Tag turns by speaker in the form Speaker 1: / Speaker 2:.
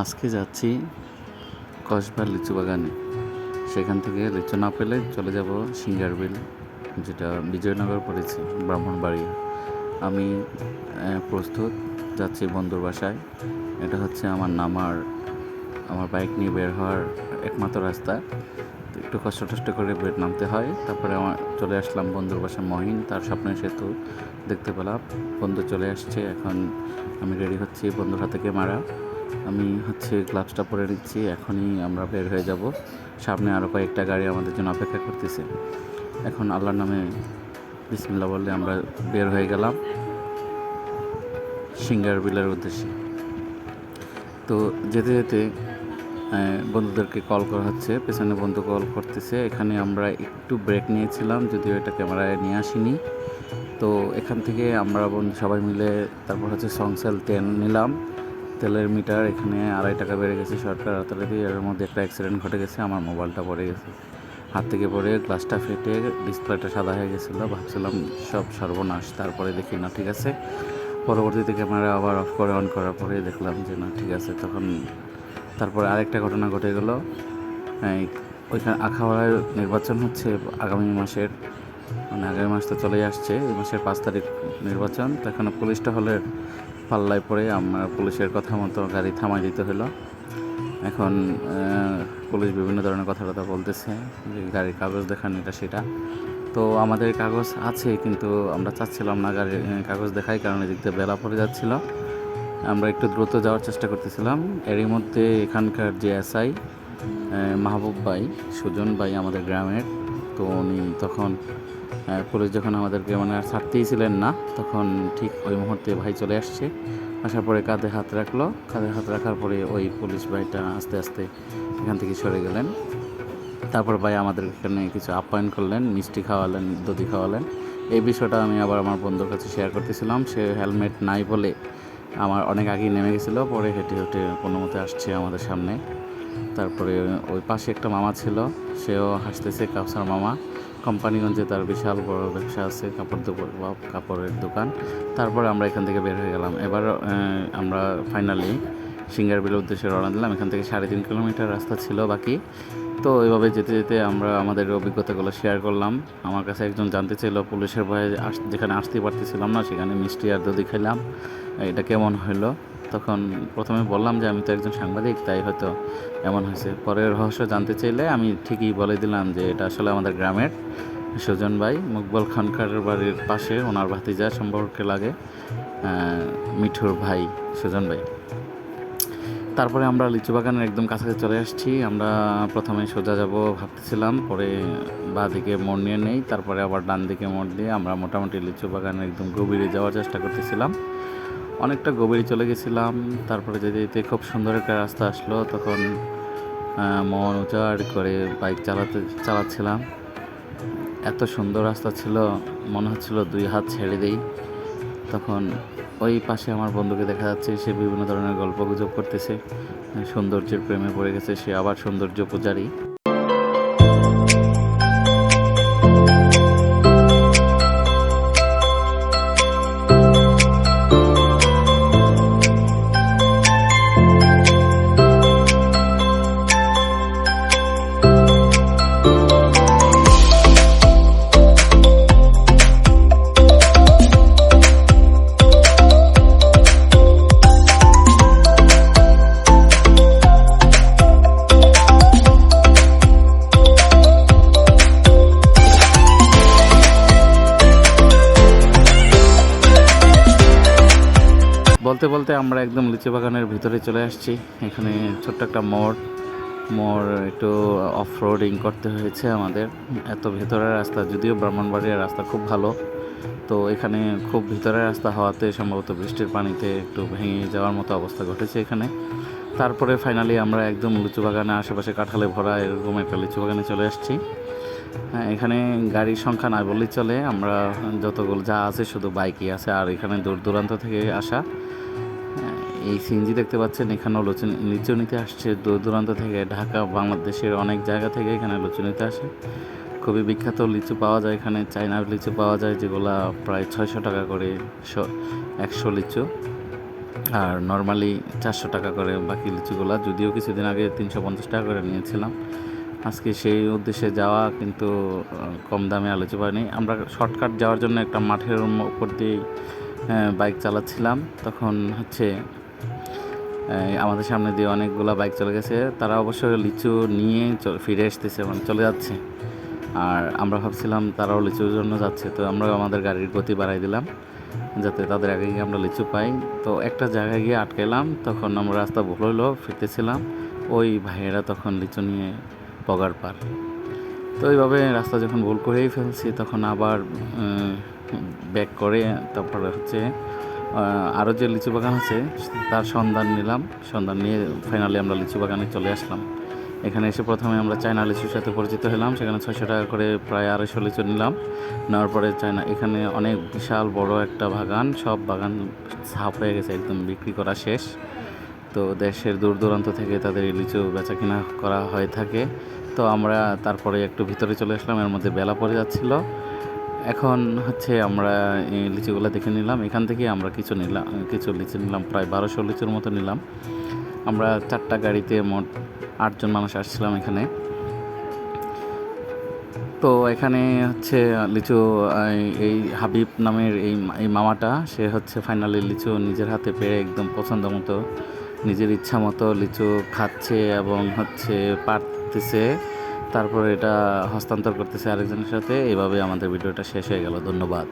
Speaker 1: আজকে যাচ্ছি কসবা লিচু বাগানে। সেখান থেকে লিচু না পেলে চলে যাব সিঙ্গার বিল যেটা বিজয়নগর পড়েছে ব্রাহ্মণবাড়ি আমি প্রস্তুত, যাচ্ছি বন্ধুর বাসায়। এটা হচ্ছে আমার নামার, আমার বাইক নিয়ে বের হওয়ার একমাত্র রাস্তা। একটু কষ্ট টষ্ট করে বের নামতে হয়। তারপরে আমার চলে আসলাম বন্ধুর বাসা মহিন, তার স্বপ্নের সেতু দেখতে পেলাম। বন্ধু চলে আসছে, এখন আমি রেডি হচ্ছি বন্ধুর হাতে মারা আমি হচ্ছে গ্লাভসটা পরে নিচ্ছি, এখনই আমরা বের হয়ে যাব। সামনে আরও কয়েকটা গাড়ি আমাদের জন্য অপেক্ষা করতেছে। এখন আল্লাহর নামে বিসমিল্লা বললে আমরা বের হয়ে গেলাম সিঙ্গার বিলের উদ্দেশ্যে। তো যেতে যেতে বন্ধুদেরকে কল করা হচ্ছে, পেছনে বন্ধু কল করতেছে। এখানে আমরা একটু ব্রেক নিয়েছিলাম, যদিও এটা ক্যামেরায় নিয়ে আসিনি। তো এখান থেকে আমরা বন্ধু সবাই মিলে তারপর হচ্ছে সংসেল তেল নিলাম। তেলের মিটার এখানে আড়াই টাকা বেড়ে গেছে সরকার রাতারাতি এর মধ্যে একটা অ্যাক্সিডেন্ট ঘটে গেছে, আমার মোবাইলটা পড়ে গেছে। হাত থেকে পড়ে গ্লাসটা ফেটে ডিসপ্লেটা সাদা হয়ে গেছিল। ভাবছিলাম সব সর্বনাশ, তারপরে দেখি না, ঠিক আছে। পরবর্তীতে ক্যামেরা আবার অফ করে অন করার পরে দেখলাম যে না, ঠিক আছে, তখন তারপরে আরেকটা ঘটনা ঘটে গেল। ওইখানে আখাউড়ার নির্বাচন হচ্ছে আগামী মাসের। মানে আগামী মাস তো চলেই আসছে, এই মাসের পাঁচ তারিখ নির্বাচন। তো এখানে পুলিশটা হলে পাল্লায় পড়ে আমরা পুলিশের কথা মতো গাড়ি থামাই দিতে হলো। এখন পুলিশ বিভিন্ন ধরনের কথা কথা বলতেছে, যে গাড়ির কাগজ দেখান এটা সেটা। তো আমাদের কাগজ আছে, কিন্তু আমরা চাচ্ছিলাম না গাড়ির কাগজ দেখাই কারণ এদিক বেলা পড়ে যাচ্ছিল। আমরা একটু দ্রুত যাওয়ার চেষ্টা করতেছিলাম। এরই মধ্যে এখানকার যে এসআই মাহবুব ভাই, সুজন ভাই আমাদের গ্রামের, তো উনি তখন পুলিশ যখন আমাদেরকে মানে আর ছাড়তেই ছিলেন না, তখন ঠিক ওই মুহূর্তে ভাই চলে আসছে। আসার পরে কাঁধে হাত রাখল। কাঁধে হাত রাখার পরে ওই পুলিশ ভাইটা আস্তে আস্তে এখান থেকে সরে গেলেন। তারপর ভাই আমাদের এখানে কিছু আপ্যায়ন করলেন, মিষ্টি খাওয়ালেন, দধি খাওয়ালেন। এই বিষয়টা আমি আবার আমার বন্ধুর কাছে শেয়ার করতেছিলাম। সে হেলমেট নাই বলে আমার অনেক আগেই নেমে গেছিল। পরে হেঁটে হেঁটে কোনো মতে আসছে আমাদের সামনে। তারপরে ওই পাশে একটা মামা ছিল। সেও হাসতেছে, কাউসার মামা। কোম্পানিগঞ্জে তার বিশাল বড় ব্যবসা আছে, কাপড় বা কাপড়ের দোকান। তারপর আমরা এখান থেকে বের হয়ে গেলাম। এবার আমরা ফাইনালি সিঙ্গার বিলের উদ্দেশ্যে রওনা দিলাম। এখান থেকে সাড়ে তিন কিলোমিটার রাস্তা ছিল বাকি। তো এভাবে যেতে যেতে আমরা আমাদের অভিজ্ঞতাগুলো শেয়ার করলাম। আমার কাছে একজন জানতে চাইল, পুলিশের ভয়ে যেখানে আসতে পারতেছিলাম না, সেখানে মিষ্টি আর দধি খেলাম। এটা কেমন হলো তখন প্রথমে বললাম যে আমি তো একজন সাংবাদিক, তাই হয়তো এমন হয়েছে। পরের রহস্য জানতে চাইলে আমি ঠিকই বলে দিলাম যে এটা আসলে আমাদের গ্রামের সুজন ভাই। মুকবল খানকার বাড়ির পাশে ওনার ভাতিজা সম্পর্কে লাগে মিঠুর ভাই সুজন ভাই। তারপরে আমরা লিচু বাগানের একদম কাছাকাছি চলে আসছি। আমরা প্রথমে সোজা যাব ভাবতেছিলাম, পরে বাঁ দিকে মোড় নিয়ে নেই। তারপরে আবার ডান দিকে মোড় দিয়ে আমরা মোটামুটি লিচু বাগানের একদম গভীরে যাওয়ার চেষ্টা করতেছিলাম। অনেকটা গভীরে চলে গেছিলাম। তারপরে যেতে যেতে খুব সুন্দর একটা রাস্তা আসলো। তখন মন উজাড় করে বাইক চালাতে, চালাচ্ছিলাম। এত সুন্দর রাস্তা ছিল, মনে হচ্ছিল দুই হাত ছেড়ে দেই। তখন ওই পাশে আমার বন্ধুকে দেখা যাচ্ছে, সে বিভিন্ন ধরনের গল্প গুজব করতেছে। সৌন্দর্যের প্রেমে পড়ে গেছে, সে আবার সৌন্দর্য পূজারী। বলতে বলতে আমরা একদম লিচু বাগানের ভিতরে চলে আসছি। এখানে ছোট্ট একটা মোড়। মোড় একটু অফ রোডিং করতে হয়েছে আমাদের। এত ভেতরের রাস্তা, যদিও ব্রাহ্মণবাড়িয়ার রাস্তা খুব ভালো। তো এখানে খুব ভিতরের রাস্তা হওয়াতে সম্ভবত বৃষ্টির পানিতে একটু ভেঙে যাওয়ার মতো অবস্থা ঘটেছে এখানে। তারপরে ফাইনালি আমরা একদম লিচু বাগানে আশেপাশে কাঁঠালে ভরা এরকম একটা লিচু বাগানে চলে আসছি। হ্যাঁ এখানে গাড়ির সংখ্যা না বললেই চলে। আমরা যতগুলো, যা আছে শুধু বাইকই আছে। আর এখানে দূর দূরান্ত থেকে আসা এই সিএনজি দেখতে পাচ্ছেন এখানেও লুচু লিচু নিতে আসছে। দূর দূরান্ত থেকে ঢাকা, বাংলাদেশের অনেক জায়গা থেকে এখানে লিচু নিতে আসে। খুবই বিখ্যাত লিচু পাওয়া যায় এখানে চাইনার লিচু পাওয়া যায়, যেগুলা প্রায় ছয়শো টাকা করে একশো লিচু। আর নর্মালি চারশো টাকা করে বাকি লিচুগুলা। যদিও কিছুদিন আগে তিনশো পঞ্চাশ টাকা করে নিয়েছিলাম। আজকে সেই উদ্দেশ্যে যাওয়া, কিন্তু কম দামে আলোচনা পাইনি আমরা শর্টকাট যাওয়ার জন্য একটা মাঠের উপর দিয়ে বাইক চালাচ্ছিলাম। তখন হচ্ছে আমাদের সামনে দিয়ে অনেকগুলা বাইক চলে গেছে। তারা অবশ্য লিচু নিয়ে ফিরে আসতেছে মানে চলে যাচ্ছে। আর আমরা ভাবছিলাম তারাও লিচুর জন্য যাচ্ছে, তো আমরা আমাদের গাড়ির গতি বাড়াই দিলাম, যাতে তাদের আগে গিয়ে আমরা লিচু পাই। তো একটা জায়গায় গিয়ে আটকাইলাম, তখন আমরা রাস্তা ভুল হইল, ফিরতেছিলাম। ওই ভাইয়েরা তখন লিচু নিয়ে পগার পার। তো এইভাবে রাস্তা যখন ভুল করেই ফেলছি, তখন আবার ব্যাক করে, তারপরে হচ্ছে আরও যে লিচু বাগান আছে, তার সন্ধান নিলাম। সন্ধান নিয়ে ফাইনালি আমরা লিচু বাগানে চলে আসলাম। এখানে এসে প্রথমে আমরা চায়না লিচুর সাথে পরিচিত হলাম। সেখানে ছয়শো টাকা করে প্রায় আড়াইশো লিচু নিলাম। নেওয়ার পরে চায়না, এখানে অনেক বিশাল বড় একটা বাগান, সব বাগান সাফ হয়ে গেছে, একদম বিক্রি করা শেষ। তো দেশের দূর দূরান্ত থেকে তাদের লিচু বেচা কিনা করা হয়ে থাকে। তো আমরা তারপরে একটু ভিতরে চলে আসলাম, এর মধ্যে বেলা পড়ে যাচ্ছিল। এখন হচ্ছে আমরা এই লিচুগুলো দেখে নিলাম। এখান থেকে আমরা কিছু নিলাম কিছু লিচু নিলাম, প্রায় বারোশো লিচুর মতো নিলাম। আমরা চারটা গাড়িতে মোট আটজন মানুষ আসছিলাম এখানে। তো এখানে হচ্ছে লিচু, এই- হাবিব নামের এই এই মামাটা, সে হচ্ছে ফাইনালি লিচু নিজের হাতে পেয়ে একদম পছন্দ মতো, নিজের ইচ্ছা মতো লিচু খাচ্ছে এবং হচ্ছে পারতেছে। তারপর এটা হস্তান্তর করতেছে আরেকজনের সাথে। এভাবে আমাদের ভিডিওটা শেষ হয়ে গেল। ধন্যবাদ।